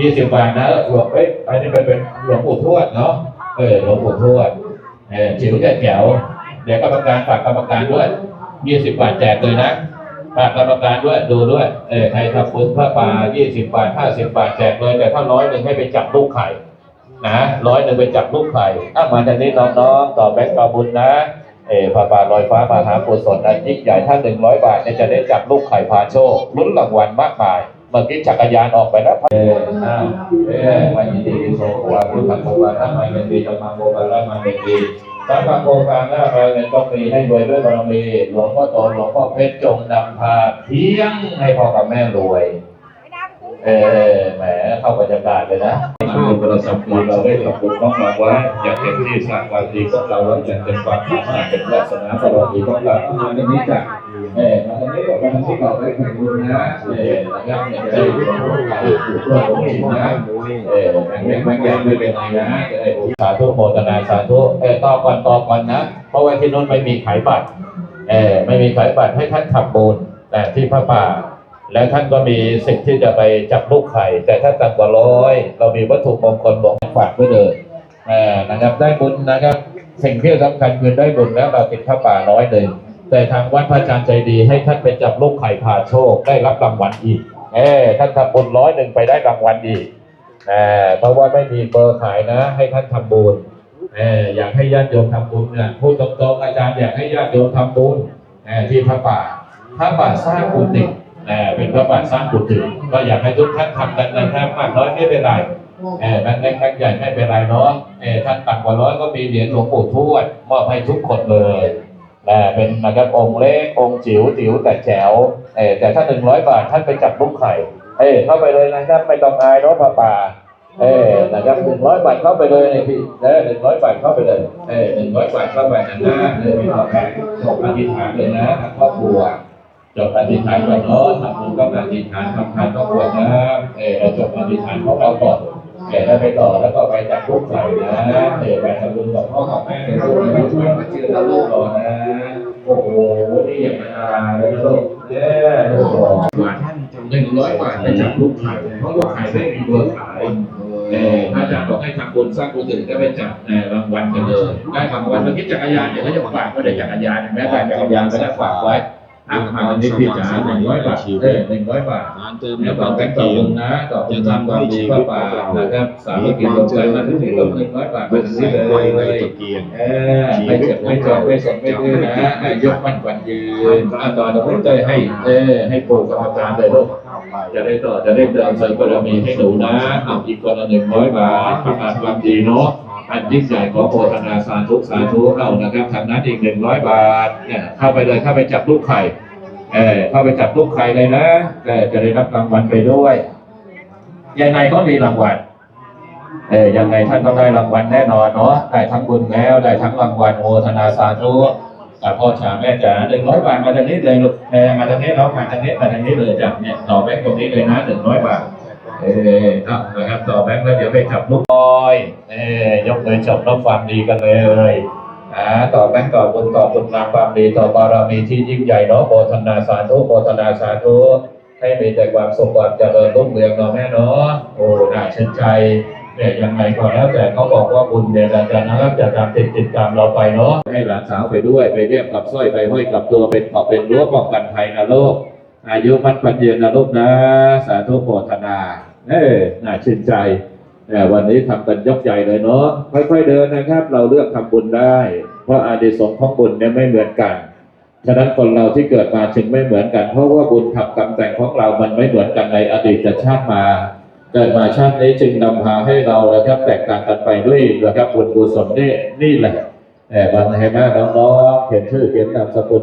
ยี่สิบบาทนะหลวงเอ้ยอันนี้เป็นเป็นหลวงปู่ทวดเนาะเออหลวงปู่ทวดเออจิ๋วแจ๋แจ๋วเดี๋ยวกรรมการฝากกรรมการด้วยยี่สิบบาทแจกเลยนะฝากกรรมการด้วยดูด้วยเออใครทำบุญพระป่ายี่สิบบาทห้าสิบบาทแจกเลยแต่ถ้าร้อยหนึ่งให้ไปจับลูกไข่นะร้อยหนึ่งไปจับลูกไข่อะมาจากนี้น้องๆต่อแบงก์ต่อบุญนะเออพระป่าลอยฟ้ามหากุศลอันยิ่งใหญ่ถ้าหนึ่งร้อยบาทเนี่ยจะได้จับลูกไข่พาโชคลุ้นรางวัลมากมาย เมื่อกี้จักรยานออกไปแล้วเอออ้าวเออวันยินดีโสวาพุทธังโมวาระมาเงินดีธรรมังโมวาระมาเงินดีสัมภโกการหน้าเราเงินต้องมีให้รวยด้วยบารมีหลวงพ่อโตหลวงพ่อเพชรจงนำพาเพียงให้พ่อกับแม่รวย เออแหมเข้าบรรยากาศเลยนะทำบุญเราทำบุญเราได้ทำบุญของเราไว้อยากเต็มที่สร้างความดีของเราแล้วอยากเป็นความสามารถเป็นวาสนาบารมีของเรามาตรงนี้จ้ะเออมาตรงนี้ก็มาตรงนี้เราได้ทำบุญนะเออนะครับเนี่ยจะ ได้อยู่อยู่ตัวผมเองนะเออแบ่งแบ่งแบ่งแบ่งไม่เป็นไรนะจะได้สาธุโมทนาสาธุเออต่อก่อนต่อก่อนนะ เพราะว่าที่นู้นไม่มีขายบัตรเออไม่มีขายบัตรให้ท่านทำบุญแต่ที่พระป่า แล้วท่านก็มีสิทธิ์ที่จะไปจับลูกไข่ แต่ถ้าต่ำกว่าร้อยเรามีวัตถุมงคลบอกฝากไว้เลยอ่านะครับได้บุญนะครับ สิ่งที่สำคัญคือได้บุญแล้วเราติดผ้าป่าร้อยหนึ่ง แต่ทางวัดพระอาจารย์ใจดีให้ท่านไปจับลูกไข่พาโชคได้รับรางวัลอีกเออท่านทำบุญร้อยหนึ่งไปได้รางวัลอีกเออเพราะว่าไม่มีเบอร์ขายนะ ให้ท่านทำบุญเอออยากให้ญาติโยมทำบุญเนี่ยพูดตรงๆอาจารย์อยากให้ญาติโยมทำบุญเออที่พระป่าพระป่าสร้างกุฏิเออเป็นพระบาสร้างกุฏิก็อยากให้ทุกท่านทำกันนะครับมากน้อยไม่เป็นไรเออนั้นเล็กนั้นใหญ่ไม่เป็นไรเนาะเออท่านต่ำกว่าร้อยก็มีเหรียญหลวงปู่ทวดมอบให้ทุกคนเลย เออเป็นนะครับองค์เล็กองค์จิ๋วจิ๋วแต่แจ๋วเออแต่ถ้าหนึ่งร้อยบาทท่านไปจับลูกไข่เออเข้าไปเลยนะครับไม่ต้องอายเนาะพระป่าเออนะครับหนึ่งร้อยบาทเข้าไปเลยนะพี่เออหนึ่งร้อยบาทเข้าไปเลยเออหนึ่งร้อยบาทเข้าไปนะนะเลยไม่ต้องแพ้จบอธิษฐานเลยนะครอบครัวจบอธิษฐานก่อนเนาะทำบุญก็อธิษฐานทำทานก็ควรนะเออเราจบอธิษฐานของเราก่อนเออแล้ไปต่อแล้วก็ไปจับลูกใส่นะเออไปทำบุญกับพ่อกับแม่ในลูกในลูกมาเชื่อแล้วลูกก่อนนะ หนี่อย่างนาราเลยนะลูกเย้ลูกบอกบาทหนึ่งร้อยบาทไปจับลูกไข่เพราะลูกไข่ไม่มีเบอร์ขายถ้าจับบอกให้ทำบุญสร้างบุญถึงก็ไปจับเออรางวัลกันเลยได้รางวัลเมื่อกี้จักรยานเดี๋ยวเขาจะฝากก็ได้จักรยานแม้แต่จักรยานก็ได้ฝากไว้ อะมาวันนี้พี่จ๋าหนึ่งร้อยบาทเออหนึ่งร้อยบาทร้านเติมแล้วน้ำก็มันแบ่ตะงต่อเกียบุงญนะต่อบุญทำความดีพระป่านะครับสามัคคีรวมใจมาถึงหนึ่งหนึ่งร้อยบาทไปถึงนี่เลยในเลยตะเกียงเออไม่เจ็บไม่จอดไม่สนไม่ดื้อนะให้ยกมันกวันยืนอะต่อจะพูดใจให้เออให้ปู่กรรมการเลยลูกจะได้ต่อจะได้เติมเสริมบารมีให้หนูนะเอาอีกคนละหนึ่งร้อยบาทประกาศความดีเนาะ อันยิ่งใหญ่ของโพธนาสาธุสาธุเอานะครับทางนั้นอีกหนึ่งร้อยบาทเนี่ยเข้าไปเลยเข้าไปจับลูกไข่เออเข้าไปจับลูกใครเลยนะเออจะได้รับรางวัลไปด้วยยังไงก็มีรางวัลเออยังไงท่านต้องได้รางวัลแน่นอนเนาะได้ทั้งบุญแล้วได้ทั้งรางวัลโมทนาสาธุอะพ่อจ๋าแม่จ๋าหนึ่งร้อยบาทมาทางนี้เลยลูกเออมาทางนี้เรามาทางนี้มาทางนี้เลยจ้ะเนี่ยต่อแบงค์ตรงนี้เลยนะหนึ่งร้อยบาท เออนะครับต่อแบงค์แล้วเดี๋ยวไปจับลูกบอยเออยกเลยจบรับความดีกันเลยอ่าต่อแบงค์ต่อบุญต่อบุญนามความดีต่อบารมีที่ยิ่งใหญ่เนาะโมทนาสาธุโมทนาสาธุให้มีแต่ความสุขความเจริญรุ่งเรืองเนาะแม่เนาะโอ้น่าชื่นใจเนี่ยยังไงก็แล้วแต่เขาบอกว่าบุญเนี่ยจะนะครับจะตามติดติดตามเราไปเนาะให้หลานสาวไปด้วยไปเรียกกับสร้อยไปห้อยกับตัวเป็นขอบเป็นรั้วป้องกันภัยนะโลก อายุมันปัญญนะลูกนะ สาธุโมทนาเอ้น่าชื่นใจแต่วันนี้ทำกันยกใหญ่เลยเนาะค่อยๆเดินนะครับ เราเลือกทำบุญได้ เพราะอานิสงส์ของบุญเนี่ยไม่เหมือนกันฉะนั้นคนเราที่เกิดมาจึงไม่เหมือนกัน เพราะว่าบุญทำกรรมแต่งของเรามันไม่เหมือนกันในอดีตชาติมา เกิดมาชาตินี้จึงนำพาให้เรานะครับ แตกต่างกันไปด้วยนะครับบุญกุศลนี่นี่แหละแต่บางเห็นไหมน้องๆเขียนชื่อเขียนนามสกุล